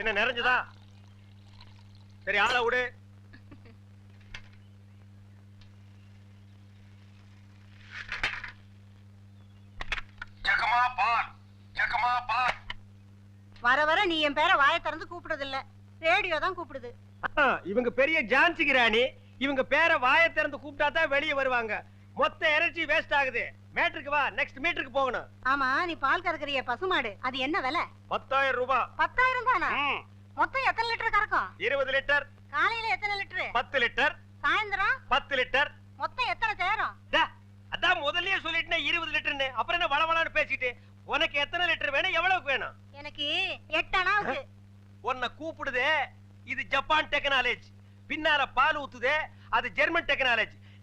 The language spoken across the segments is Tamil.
என்ன நிறைஞ்சதா? சரி ஆளை விடு. வர வர நீ என் பேரை வாயை திறந்து கூப்பிடுறது இல்ல ரேடியோ தான் கூப்பிடுது. இவங்க பெரிய ஜான்சி கிராணி. இவங்க பேரை வாயை திறந்து கூப்பிட்டா தான் வெளியே வருவாங்க. மொத்த எனர்ஜி வேஸ்ட் ஆகுது. மேட்ருக்கு வா நெக்ஸ்ட் மீட்டருக்கு போகணும். ஆமா நீ பால் கறக்குறிய பசுமாடு. அது என்ன விலை? பத்தாயிரம் ரூபாய் பத்தாயிரம் தானா? மொத்தம் எத்தனை லிட்டர் கறக்கும்? இருபது லிட்டர். காலையில எத்தனை லிட்டர்? பத்து லிட்டர். சாயந்தரம்? பத்து லிட்டர். மொத்தம் எத்தனை சேரும்? டா, அதான் முதல்லயே சொல்லிட்டேன் இருபது லிட்டர்னு அப்புறம் என்ன வளவளான்னு பேசிட்டு உனக்கு எத்தனை லிட்டர் வேணும்? எவ்வளவுக்கு வேணும்? எனக்கு எட்டு அணாவுக்கு உன்னை கூப்பிடுதே. இது ஜப்பான் டெக்னாலஜி பின்னால பால் ஊத்துதே. அது ஜெர்மன் டெக்னாலஜி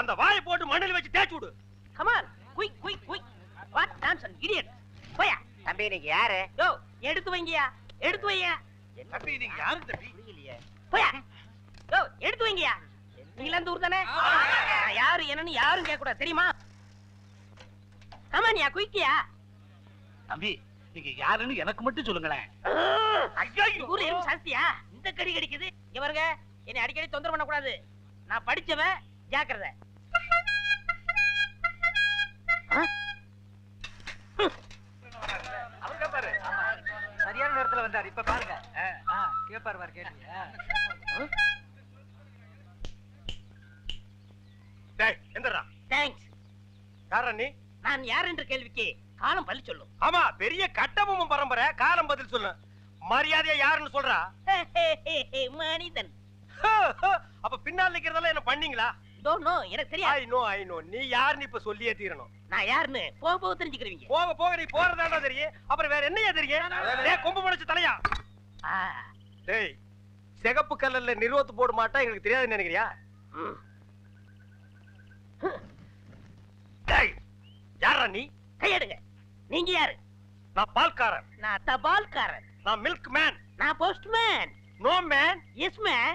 அந்த வாயை போட்டு மண்ணில் வச்சு தேய்ச்சு விடு. Come on quick quick quick what nonsense idiot போயா. தம்பி நீங்க யாரு? யோ எடுத்து வைங்கயா. எடுத்து வையா. தம்பி நீங்க யாரு தம்பி? புரியலையே. போயா. யோ எடுத்து வைங்கயா. நீங்களா இந்த ஊர் தானே நான் யாரு என்னன்னு யாரும் கேட்க கூடாது தெரியுமா கமான்யா குயிக்கியா தம்பி நீங்க யாருன்னு எனக்கு மட்டும் சொல்லுங்களேன். ஊர் எறும்பு சாஸ்தியா? இந்த கடி கடிக்குது. இங்க பாருங்க. என்னை அடிக்கடி தொந்தரவு பண்ண கூடாது நான் படிச்சவன் ஜாக்கிரதை. சரியான நேரத்துல வந்தார். இப்ப பாருங்க. கேப்பாரு பாரு கேட்டீங்க டேய் எந்தடா தேங்க்ஸ் யாரா நீ? நான் யார் என்ற கேள்விக்கு காலம் பள்ளி சொல்லும். ஆமா பெரிய கட்டபொம்மன் பரம்பரை காலம் பதில் சொல்லு. மரியாதையா யாருன்னு சொல்றா? மனிதன். அப்ப பின்னால் நிக்கிறதெல்லாம் என்ன பண்ணீங்களா? டோன்ட் நோ எனக்கு தெரியாது. ஐ நோ ஐ நோ நீ யாருன்னு இப்ப சொல்லியே தீரணும். நான் யாருன்னு போக போக தெரிஞ்சுக்கிறீங்க போக போக நீ தெரியும். அப்புறம் வேற என்னையா தெரியும்? டேய் கொம்பு முளைச்சு தலையா? ஆ, டேய் சிகப்பு கல்லல்ல நிறுவத்து போட மாட்டா எங்களுக்கு தெரியாதுன்னு நினைக்கிறியா? ம். டேய் யாரா நீ? கையெடுங்க. நீங்க யாரு? நான் பால்காரன். நான் தபால்காரன். நான் மில்க் மேன் நான் postman no man yes man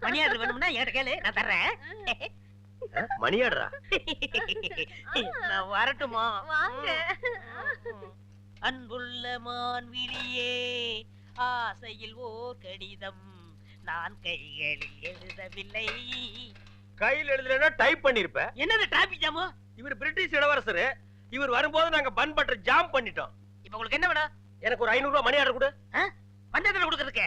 மணியாடு வேணும்னா என்கிட்ட கேளு நான் தர்றேன். மணியாடுறா நான் வரட்டுமா? வாங்க. அன்புள்ள மான்விழியே ஆசையில் ஓர் கடிதம் நான் கைகளில் எழுதவில்லை. கையில் எழுதலைன்னா டைப் பண்ணிருப்ப. என்னது டிராபிக் ஜாமு இவர் பிரிட்டிஷ் இளவரசர். இவர் வரும்போது நாங்க பன் பட்டர் ஜாம் பண்ணிட்டோம். இப்ப உங்களுக்கு என்ன வேணும்? எனக்கு ஒரு ஐநூறு ரூபாய் மணி ஆர்டர் கொடு பஞ்சத்துல கொடுக்கறதுக்கு?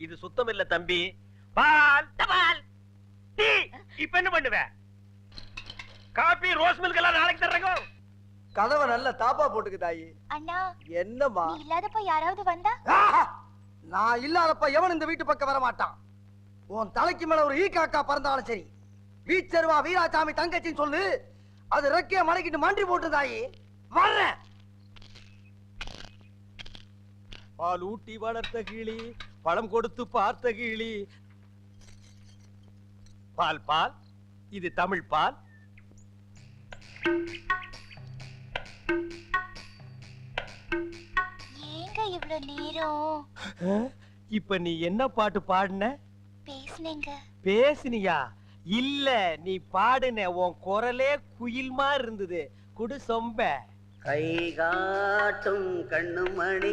இது சுத்தம் இல்ல தம்பி. பால். தபால் டீ. இப்ப என்ன பண்ணுவ? காபி ரோஸ் மில்க் எல்லாம் நாளைக்கு தர்றேங்க. கதவை நல்ல தாப்பா போட்டுக்கு தாயி. அண்ணா என்னம்மா? நீ இல்லாதப்ப யாராவது வந்தா! நான் இல்லாதப்ப எவன் இந்த வீட்டு பக்கம் வர மாட்டான்? உன் தலைக்கு மேல ஒரு ஈ காக்கா பறந்தாலும் சரி. வீச்சருவா வீராசாமி தங்கச்சின்னு சொல்லு. அது ரெக்கைய மடக்கிட்டு மண்டி போட்டு தாயி. வர்றேன். பால் ஊட்டி வளர்த்த கிளி பழம் கொடுத்து பார்த்த கிளி. பால் பால். இது தமிழ் பால். ஏங்க இவ்ளோ நேரம்? இப்ப நீ என்ன பாட்டு பாடுன? பேசுனீங்க. பேசுனியா? இல்ல நீ பாடுன உன் குரலே குயில் மாதிரி இருந்தது குடு சொம்ப. கை காட்டும் கண்ணுமணி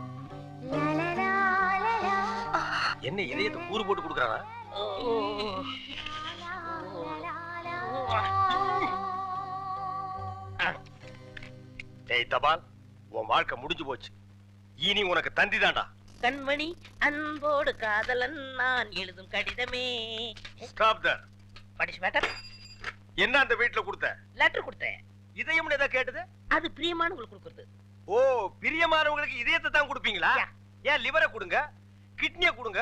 என்ன இதயத்தை கூறு போட்டு கொடுக்குறானா. டேய் தபால் உன் வாழ்க்கை முடிஞ்சு போச்சு. இனி உனக்கு தந்தி தான்டா. கண்மணி அன்போடு காதலன் நான் எழுதும் கடிதமே. ஸ்டாப் தர் படிச்சு மேட்டர் என்ன அந்த வீட்டுல கொடுத்த? லெட்டர் கொடுத்தேன். இதயம்னு ஏதோ கேட்டது? அது பிரியமானவங்களுக்கு கொடுக்குறது. ஓ பிரியமானவங்களுக்கு இதயத்தை தான் கொடுப்பீங்களா. ஏன் லிவரை கொடுங்க? கிட்னியை கொடுங்க?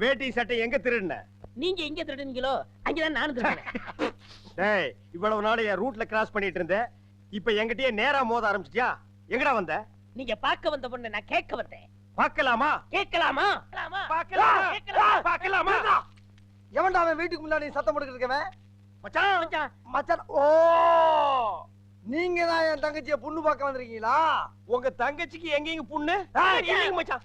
வேட்டி சட்டை எங்க திருடின? நீங்க எங்க திருடுனீங்களோ அங்கதான் நானும் திருடுனேன். டேய் இவ்வளவு நாள் என் ரூட்ல கிராஸ் பண்ணிட்டு இருந்தேன் இப்ப என்கிட்டயே நேரா மோத ஆரம்பிச்சிட்டியா? எங்கடா வந்த? நீங்க பார்க்க வந்த பொண்ணு நான் கேட்க வந்தேன். பார்க்கலாமா? கேட்கலாமா? பார்க்கலாமா? கேட்கலாமா? பார்க்கலாமா? எவன்டா அவன் வீட்டுக்கு முன்னாடி சத்தம் போட்டுக்கிட்டு இருக்கவன்? மச்சான்! மச்சான், மச்சான் ஓ! நீங்க தான் என் தங்கச்சிய பொண்ணு பார்க்க வந்திருக்கீங்களா? உங்க தங்கச்சிக்கு எங்கேயும் புண்ணு? இல்லைங்க மச்சான்.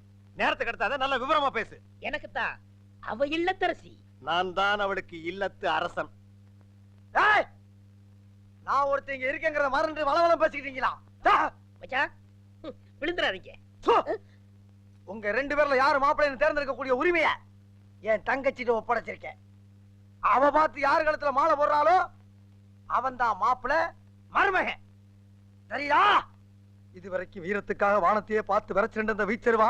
நேரத்தை கடத்தாத நல்ல விவரமா பேசு. எனக்கு தான் அவ இல்லத்தரசி. நான் தான் அவளுக்கு இல்லத்து அரசன். நான் ஒருத்தங்க இருக்கேங்கிறத மறந்து வளவளம் பேசிக்கிட்டீங்களா! மச்சான் விழுந்துறாதீங்க! உங்க ரெண்டு பேர்ல யாரு மாப்பிள்ளைன்னு தேர்ந்தெடுக்கக்கூடிய உரிமைய என் தங்கச்சிட்ட ஒப்படைச்சிருக்கேன். அவ பார்த்து யாரு கழுத்துல மாலை போடுறாளோ அவன் தான் மாப்பிள்ள மருமகன். சரியா? இதுவரைக்கும் வீரத்துக்காக வானத்தையே பார்த்து விரைச்சிட்டு இருந்த வீச்சருவா?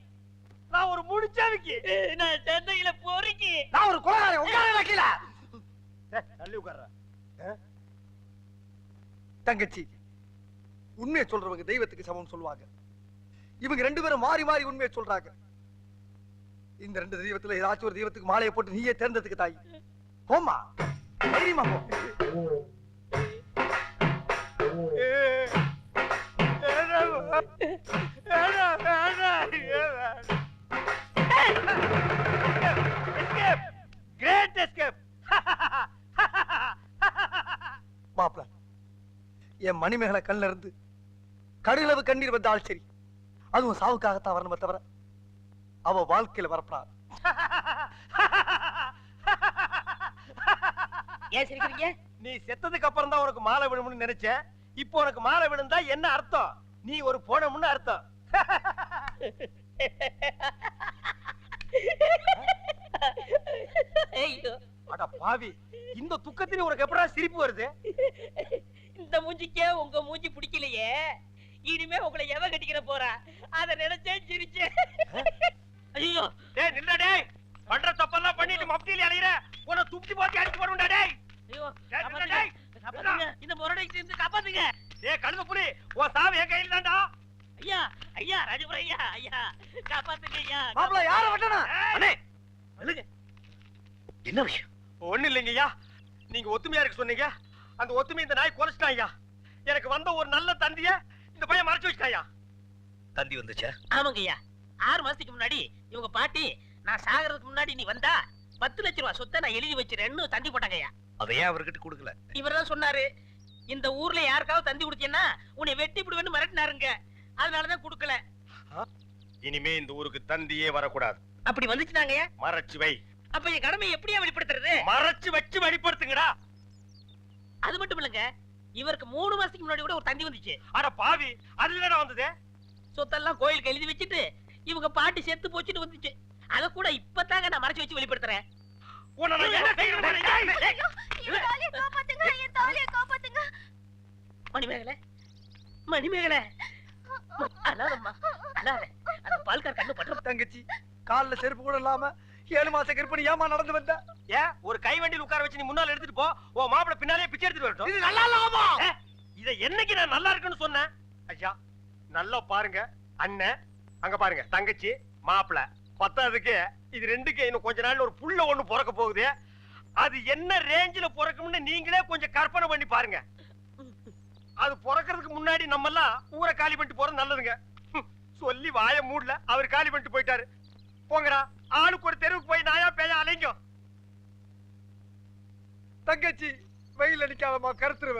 நான் ஒரு முடிச்சாவிக்கு. நான் சென்னையில போறீங்க நான் ஒரு குலகாரன் உட்கார வைக்கல. தள்ளி உட்கார்ற. தங்கச்சி உண்மையை சொல்றவங்க தெய்வத்துக்கு சமம் சொல்லுவாங்க. இவங்க ரெண்டு பேரும் மாறி மாறி உண்மையை சொல்றாங்க. இந்த ரெண்டு தெய்வத்துல ஏதாச்சும் ஒரு தெய்வத்துக்கு மாலையை போட்டு நீயே தேர்ந்ததுக்கு தாய். போமா தைரியமா போ. மணிமேகலை கண்ணில் இருந்து கடுகளவு கண்ணீர் வந்தால் சரி அதுவும் சாவுக்காகத்தான் வரணுமே தவிர அவ வாழ்க்கையில வரப்படாது. ஏன் சிரிக்கிறீங்க? நீ செத்ததுக்கு அப்புறம் தான் உனக்கு மாலை விழும்னு நினைச்சேன். இப்போ உனக்கு மாலை விழுந்தா என்ன அர்த்தம்? நீ ஒரு போனமுன்னு அர்த்தம். ஐயோ. அட பாவி இந்த துக்கத்திலே உனக்கு எப்படா சிரிப்பு வருது? இந்த மூஞ்சிக்கே உங்க மூஞ்சி பிடிக்கலையே. இனிமே உங்களை எவ கட்டிக்கிற போறா? அத நினைச்சே சிரிச்சேன் ஐயோ. டேய் நில்ல டேய். பண்ற தப்பெல்லாம் பண்ணிட்டு மப்டியில அலையற உன துப்பி போட்டு அடிச்சு போடுடா டேய். ஐயோ டேய், காப்பாத்துங்க, இந்த முரடைக்கு இருந்து காப்பாத்துங்க டேய் கழுத புலி உன் சாவு என் கையில தான்டா. ஐயா ஐயா ராஜபுர ஐயா ஐயா. காப்பாத்துங்க ஐயா. மாப்பிள்ள யார வெட்டனா அண்ணே. என்ன விஷயம்? ஒண்ணு இல்லைங்கய்யா. நீங்க ஒத்துமையா இருக்க சொன்னீங்க. அந்த ஒத்துமை இந்த நாய் குறைச்சிட்டான் ஐயா. எனக்கு வந்த ஒரு நல்ல தந்திய இந்த பையன் மறைச்சு வச்சிட்டாயா தந்தி வந்துச்சா? ஆமாங்க ஐயா. ஆறு மாசத்துக்கு முன்னாடி இவங்க பாட்டி நான் சாகிறதுக்கு முன்னாடி நீ வந்தா பத்து லட்ச ரூபா சொத்தை நான் எழுதி வச்சிருன்னு தந்தி போட்டாங்க ஐயா. அதை ஏன் அவர்கிட்ட கொடுக்கல? இவர் தான் சொன்னாரு இந்த ஊர்ல யாருக்காவது தந்தி கொடுத்தீங்கன்னா உன்னை வெட்டி விடுவேன்னு மிரட்டினாருங்க. அதனாலதான் கொடுக்கல. இனிமே இந்த ஊருக்கு தந்தியே வரக்கூடாது. அப்படி வந்துச்சுனாங்க ஐயா. மறைச்சு வை. அப்ப என் கடமையை எப்படியா வெளிப்படுத்துறது? மறைச்சு வச்சு வெளிப்படுத்துங்கடா. அது மட்டும் இல்லைங்க இவருக்கு மூணு மாசத்துக்கு முன்னாடி கூட ஒரு தந்தி வந்துச்சு. அட பாவி அதுல என்ன வந்தது. சொத்தெல்லாம் கோயிலுக்கு எழுதி வச்சுட்டு இவங்க பாட்டி செத்து போச்சுட்டு வந்துச்சு. அத கூட இப்பதாங்க நான் மறைச்சு வச்சு வெளிப்படுத்துறேன். மணிமேகலை மணிமேகலை. அழாதம்மா அழாத. அந்த பால்கார் கண்ணு பட்டு தங்கச்சி கால்ல செருப்பு கூட இல்லாம ஏழு மாச கற்பனை ஏமா நடந்து வந்த? ஏன் ஒரு கை வண்டியில் உட்கார வச்சு நீ முன்னால எடுத்துட்டு போ. உன் மாப்பிள பின்னாலே பிச்சை எடுத்துட்டு வரட்டும். இது நல்லா இல்லாமா இத என்னைக்கு நான் நல்லா இருக்குன்னு சொன்னேன்? ஐயா நல்லா பாருங்க. அண்ணன் அங்க பாருங்க தங்கச்சி மாப்பிள. பத்தாவதுக்கு இது ரெண்டுக்கு இன்னும் கொஞ்ச நாள்ல ஒரு புள்ள ஒண்ணு பிறக்க போகுது. அது என்ன ரேஞ்சில பிறக்கும்னு நீங்களே கொஞ்சம் கற்பனை பண்ணி பாருங்க. அது பிறக்கிறதுக்கு முன்னாடி நம்ம எல்லாம் ஊரை காலி பண்ணிட்டு போறது நல்லதுங்க. சொல்லி வாய மூடல அவர் காலி பண்ணிட்டு போயிட்டாரு. போங்கடா. ஆளுக்கு ஒரு தெருவுக்கு போய் நாயா பேய அலைங்க. தங்கச்சி வெயில் அடிக்காதமா கருத்துருவ.